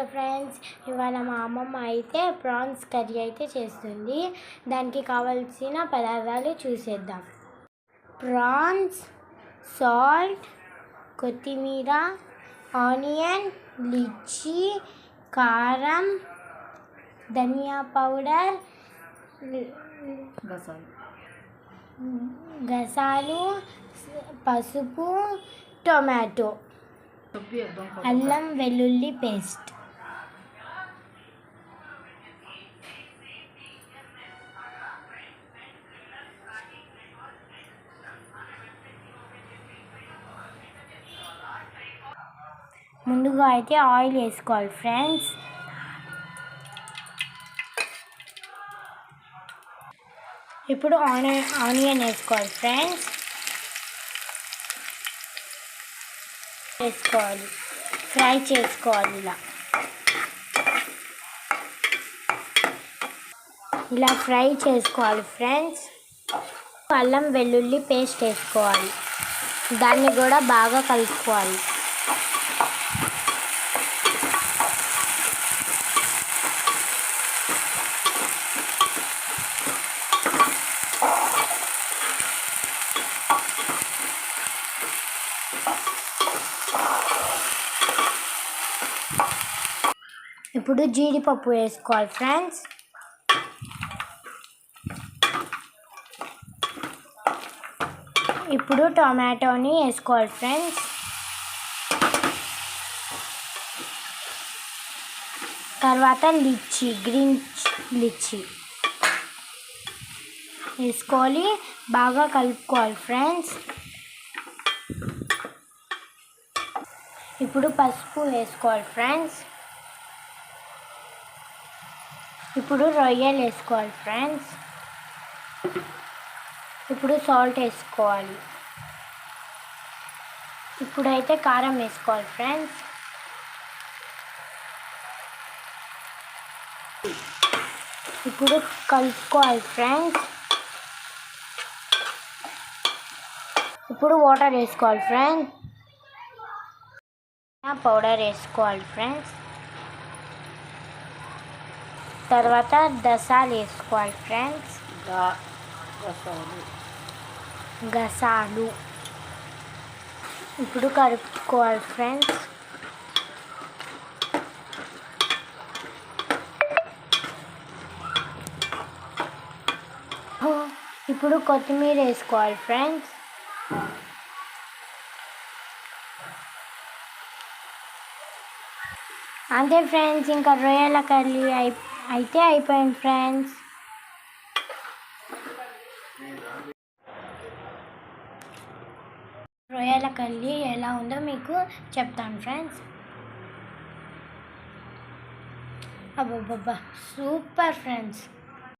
Hello friends ఇవాళ మా అమ్మమ్మ అయితే ప్రాన్స్ కర్రీ అయితే చేస్తుంది. దానికి కావాల్సిన పదార్థాలు చూసేద్దాం. ప్రాన్స్ సాల్ట్ కొత్తిమీర ఆనియన్ లిచ్చి కారం ధనియా పౌడర్ గసాలు. పసుపు టొమాటో. అల్లం వెల్లుల్లి పేస్ట్. ముందుగా అయితే ఆయిల్ వేసుకోవాలి ఫ్రెండ్స్. ఇప్పుడు ఆనియన్ ఆనియన్ వేసుకోవాలి ఫ్రెండ్స్. వేసుకోవాలి. ఫ్రై చేసుకోవాలి ఇలా. ఇలా ఫ్రై చేసుకోవాలి ఫ్రెండ్స్. అల్లం వెల్లుల్లి పేస్ట్ వేసుకోవాలి. దాన్ని కూడా బాగా కలుపుకోవాలి. ఇప్పుడు జీడిపప్పు వేసుకోవాలి ఫ్రెండ్స్ ఇప్పుడు టొమాటోని వేసుకోవాలి ఫ్రెండ్స్ తర్వాత లిచ్చి గ్రీన్ లిచ్చి వేసుకోవాలి బాగా కలుపుకోవాలి ఫ్రెండ్స్ ఇప్పుడు పసుపు వేసుకోవాలి ఫ్రెండ్స్ ఇప్పుడు రొయ్యలు వేసుకోవాలి ఫ్రెండ్స్ ఇప్పుడు సాల్ట్ వేసుకోవాలి. ఇప్పుడైతే కారం వేసుకోవాలి ఫ్రెండ్స్ ఇప్పుడు కలుపుకోవాలి ఫ్రెండ్స్ ఇప్పుడు వాటర్ వేసుకోవాలి ఫ్రెండ్స్ పౌడర్ వేసుకోవాలి ఫ్రెండ్స్ తర్వాత దసాలు వేసుకోవాలి ఫ్రెండ్స్. గసాలు. ఇప్పుడు కలుపుకోవాలి ఫ్రెండ్స్. ఇప్పుడు కొత్తిమీర వేసుకోవాలి ఫ్రెండ్స్. అంతే ఫ్రెండ్స్ ఇంకా రొయ్యల కర్రీ అయి అయితే అయిపోయింది ఫ్రెండ్స్. రొయ్యల కల్లి ఎలా ఉందో మీకు చెప్తాను ఫ్రెండ్స్. అబ్బబ్బబ్బా సూపర్ ఫ్రెండ్స్.